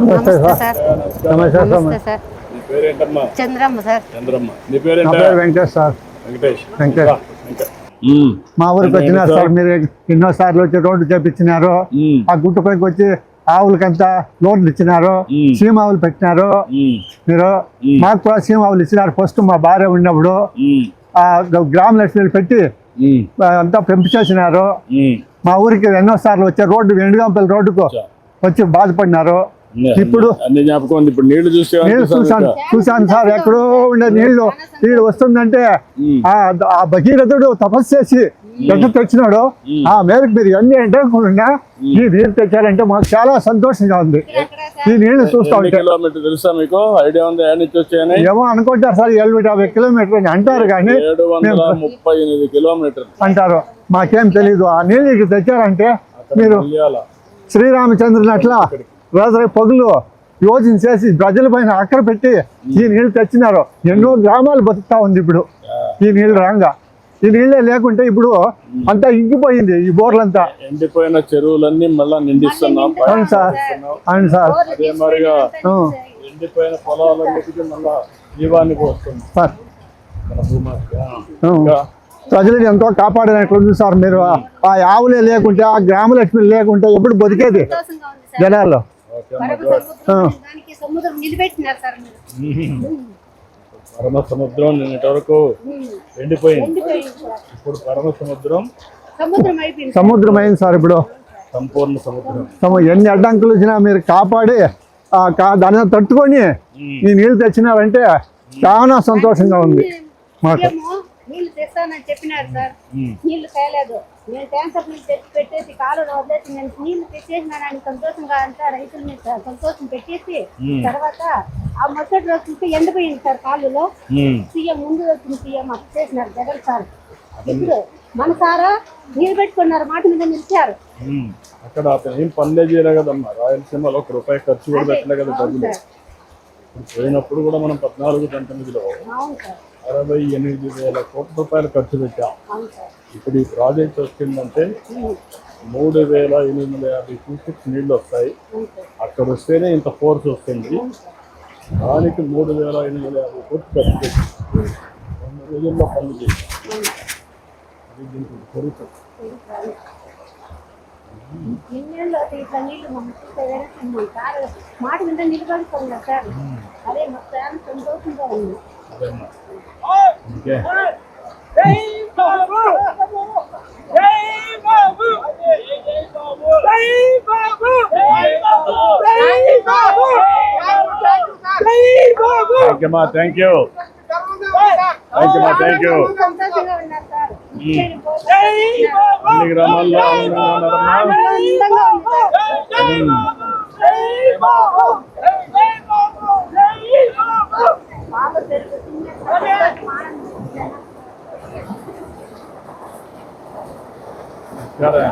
నమస్తే సార్. నమస్తే sir sir. Chandramma Venkatesh Venkatesh. మా ఊరికి వచ్చినారు సార్ మీరు ఎన్నో సార్లు వచ్చి రోడ్డు చేపించినారు. ఆ గుట్ట పైకి వచ్చి ఆవులకంతా లోన్లు ఇచ్చినారు. మ్మ్. సీమ ఆవులు పెట్టినారు. మీరు. మాకు కూడా సీమ ఆవులు ఇచ్చినారు. ఫస్ట్ మా భార్య ఉన్నప్పుడు. ఆ గ్రామ లక్ష్మిలు పెట్టి అంతా పెంపించేసినారు. మా ఊరికి ఎన్నో సార్లు వచ్చే రోడ్డు వెండుగంపల్లి రోడ్డుకు. వచ్చి బాధపడినారు. ఇప్పుడు అన్ని జ్ఞాపకం ఉంది. ఇప్పుడు నీళ్ళు చూస్తే నేను ఇంకా. చూసాను సార్. ఎక్కడో ఉండే నీళ్ళు నీళ్ళు వస్తుందంటే. ఆ ఆ భగీరథుడు తపస్సు చేసి గడ్డ తెచ్చినాడు. ఆ మేరకు మీరు ఎండకుండా ఈ నీళ్ళు తెచ్చారంటే మాకు చాలా సంతోషంగా ఉంది. ఈ నీళ్ళు చూస్తా కిలోమీటర్ తెలుసా మీకు? ఐడియా ఉంది? వచ్చాయని? ఏమో అనుకుంటారు సార్ ఎల్బీ యాభై కిలోమీటర్ అని అంటారు కానీ ఏడు ముప్పై ఎనిమిది కిలోమీటర్ అంటారు. మాకేం తెలీదు. ఆ నీళ్ళు ఇక్కడ తెచ్చారంటే మీరు శ్రీరామచంద్రుని అట్లా రాత్రి పగులు యోజన చేసి ప్రజల పైన అక్కర పెట్టి ఈ నీళ్ళు తెచ్చినారు. ఎన్నో గ్రామాలు బతుకుతా ఉంది ఇప్పుడు ఈ నీళ్ళు రాంగా. ఈ నీళ్ళే లేకుంటే ఇప్పుడు అంతా ఇంకిపోయింది ఈ బోర్లంతా. ఎండిపోయిన చెరువులన్నీ మళ్ళా నిండిస్తున్నాం. అవును సార్. అవును సార్. అదే మరిగా ఎండిపోయిన పొలాలన్నిటికీ మళ్ళా జీవానికి వస్తుంది సార్. ఎంతో కాపాడినట్లుంది సార్ మీరు. ఆ ఆవులే లేకుంటే ఆ గ్రామలక్ష్మి లేకుంటే ఎప్పుడు బతికేది జనాల్లో. పరమ. సముద్రం దానికి సముద్రం నిలబెట్టినారు సార్ మీరు. పరమ సముద్రం నిన్నటి వరకు ఎండిపోయింది. ఇప్పుడు పరమ సముద్రం సముద్రం అయింది సార్ ఇప్పుడు. సంపూర్ణ సముద్రం. సము- ఎన్ని అడ్డంకులు వచ్చినా మీరు కాపాడి దాన్ని తట్టుకొని ఈ నీళ్ళు తెచ్చినారంటే చాలా సంతోషంగా ఉంది మాకు. నీళ్ళు తెస్తానని చెప్పినారు సార్. నీళ్ళు తేలేదు. నేను ట్యాంకర్ నీళ్ళు తెచ్చి పెట్టేసి కాలువలో వదిలేసి నేను నీళ్ళు తెచ్చేసినానని సంతోషంగా అంతా రైతుల మీద సంతోషం పెట్టేసి తర్వాత ఆ మరుసటి రోజు చూస్తే ఎండిపోయింది సార్ కాలువలో ఉమ్. సీఎం ముందు వచ్చిన సీఎం అప్పు చేసినారు జగన్ సార్. ఇప్పుడు మన సారా నీళ్ళు పెట్టుకున్నారు మాట మీద నిలిచారు. అక్కడ ఏం పనులే చేయలే కదమ్మా. రాయలసీమలో ఒక రూపాయి ఖర్చు కూడా పెట్టలే కదా డబ్బులు. పోయినప్పుడు కూడా మనం పద్నాలుగు పంతొమ్మిదిలో అవును సార్. అరవై ఎనిమిది వేల కోట్ల రూపాయలు ఖర్చు పెట్టాం. ఇప్పుడు ఈ ప్రాజెక్ట్ వచ్చిందంటే మూడు వేల ఎనిమిది వందల యాభై క్యూసెక్స్ నీళ్ళు వస్తాయి. అక్కడ వస్తేనే ఇంత ఫోర్స్ వస్తుంది. దానికి మూడు వేల ఎనిమిది వందల యాభై కోట్లు ఖర్చు పెట్టి. రెండు రోజుల్లో పనులు చేశాం. అది దీనికి కొడుకు ఎన్నేళ్ళు అయితే ఇట్లా నీళ్ళు మమ్మల్ని చూస్తే వేరేస్తున్నాం సార్ మాట మీద నిలబడుతున్నారు సార్. అదే మా ఫ్యాన్ సంతోషంగా ఉంది. అదేమ్మా. ఓకే థ్యాంక్ యూ మా థ్యాంక్ యూ థ్యాంక్ యూ మా థ్యాంక్ యూ సంతోషంగా ఉన్నారు సార్ అన్ని గ్రామాల్లో సరే.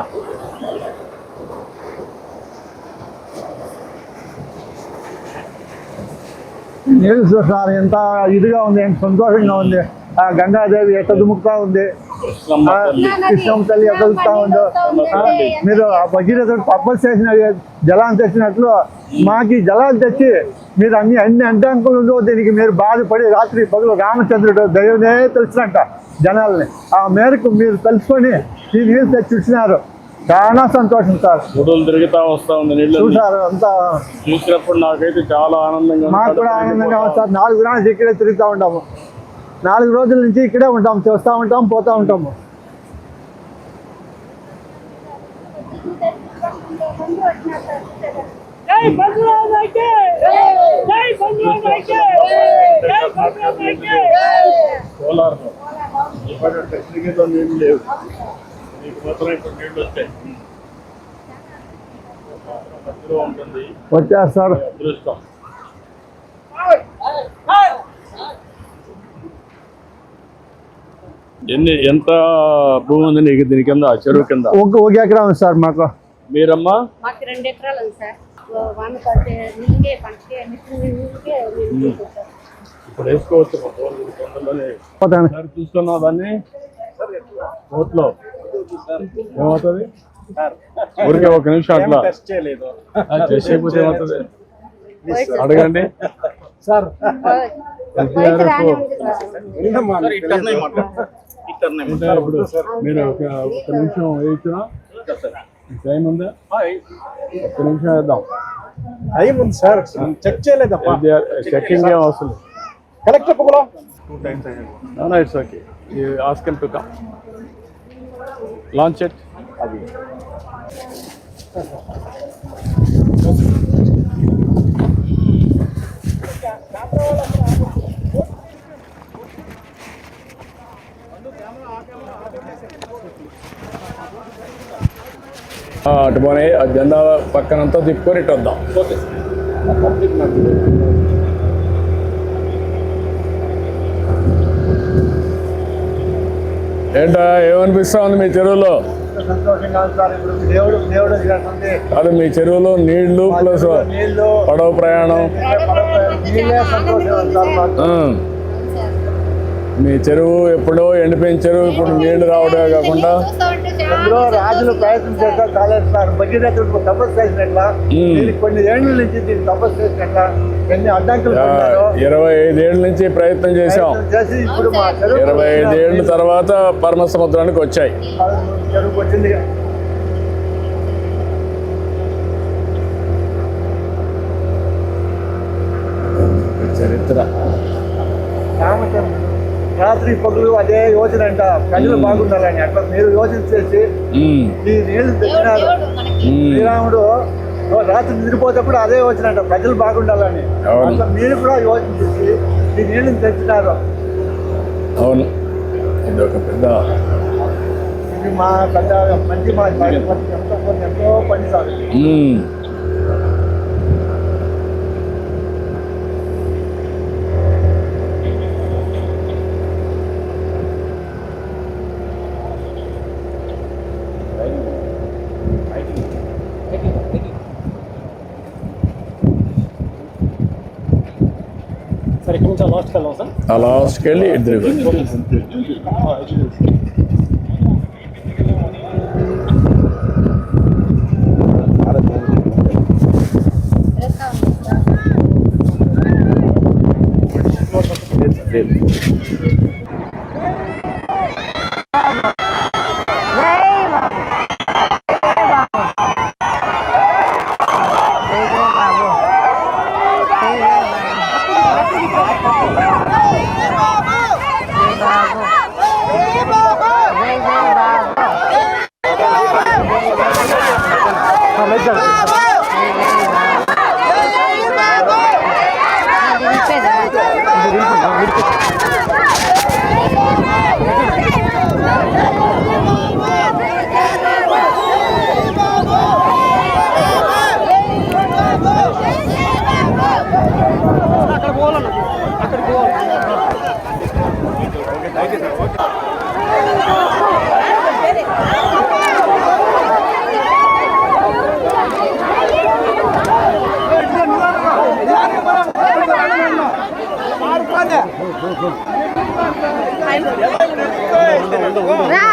నీళ్ళు చూసారు ఎంత ఇదిగా ఉంది ఎంత సంతోషంగా ఉంది ఆ గంగాదేవి ఎట్ట దుముకుతా ఉంది కృష్ణమ్మ ఆ, తల్లి. తల్లి ఎదుగుతా ఉందో మీరు ఆ భగీరథుడు తపస్సు చేసిన జలాన్ని తెచ్చినట్లు మాకు ఈ జలాలు తెచ్చి మీరు అన్ని అన్ని అడ్డంకులు దీనికి మీరు బాధపడి రాత్రి పగులు రామచంద్రుడు దైవమే తెలిసినట్ట జనాల్ని ఆ మేరకు మీరు తెలుసుకొని తెచ్చి ఇచ్చినారు చాలా సంతోషం సార్. గుడులు తిరుగుతా వస్తా ఉంది నీళ్ళు చూసారు అంతా. చూసినప్పుడు నాకైతే చాలా ఆనందంగా. మాకు కూడా ఆనందంగా సార్. నాలుగు రోజులు ఇక్కడే తిరుగుతూ ఉంటాము. నాలుగు రోజుల నుంచి ఇక్కడే ఉంటాం. చూస్తూ ఉంటాం పోతూ ఉంటాము. నీళ్ళు లేవు. మీకు మాత్రం ఇప్పుడు నీళ్ళు వస్తాయి మధ్యలో ఉంటుంది. వచ్చారు సార్ అదృష్టం. ఎన్ని ఎంత భూమి ఉంది నీకు దీని కింద చెరువు కింద? ఒక ఒక ఎకరా ఉంది సార్ మాకు. మీరమ్మా? మాకు రెండు ఎకరాలు ఉంది సార్. వాన పడితే నీళ్ళే పంటకే మిషన్ నీళ్ళకే నీళ్ళు తీసుకుంటాం. ఇప్పుడు వేసుకోవచ్చు చూస్తున్నావు దాన్ని? కోట్లో ఏమవుతుంది? ఊరికే ఒక నిమిషం అట్లా. టెస్ట్ ఏమవుతుంది? అడగండి. సార్. మీరు ఒక ఒక నిమిషం వేయించిన టైం ఉందా? ఒక్క నిమిషం వేద్దాం టైం ఉంది సార్ చెక్ చేయలేదప్పా. చెక్కింగ్ ఏం అవసరం. Collector No, no, it's okay. You ask it. ఆ, అటు పోనీ ఆ జెండా పక్కనంతా తిప్పుకొని ఇటు వద్దాం. ఏంటా ఏమనిపిస్తా ఉంది మీ చెరువులో? అది మీ చెరువులో నీళ్ళు ప్లస్ పడవ ప్రయాణం నీళ్ళే సంతోషం ఉంది సార్ మాకు. ఆ. మీ చెరువు ఎప్పుడో ఎండిపోయిన చెరువు ఇప్పుడు నీళ్ళు రావడమే కాకుండా ఎప్పుడో రాజులు ప్రయత్నం చేస్తా కాలేదు సార్ భగీరథుడు తపస్సు చేసినట్ల కొన్ని ఏళ్ళ నుంచి దీనికి తపస్సు చేసినట్ల ఎన్ని అడ్డంకులు ఇరవై ఐదేళ్ళ నుంచి ప్రయత్నం చేశాం. ప్రయత్నం చేసి ఇప్పుడు మా చెరువు ఇరవై ఐదేళ్ళ తర్వాత పరమ సముద్రానికి వచ్చాయి. చెరువు వచ్చింది. చరిత్ర. రాత్రి పగులు అదే యోచన అంట. ప్రజలు బాగుండాలని. అట్లా మీరు యోచన చేసి ఉమ్, ఈ నీళ్ళు తెచ్చినారు. శ్రీరాముడు రాత్రి నిద్రపోతేప్పుడు అదే యోచన అంట. ప్రజలు బాగుండాలని. అట్లా మీరు కూడా యోచన చేసి ఈ నీళ్ళని తెచ్చినారు. అవును. ఇది ఒక పెద్ద ఇది మా పెద్ద మంచి మా ఎంతో ఎంతో పని సార్. ఉమ్. సార్ ఇక్కడ నుంచి లాస్ట్కి వెళ్దాం సార్ ఆ లాస్ట్కి వెళ్ళి ఇద్దరు చేస్తా ఉంది సార్. రా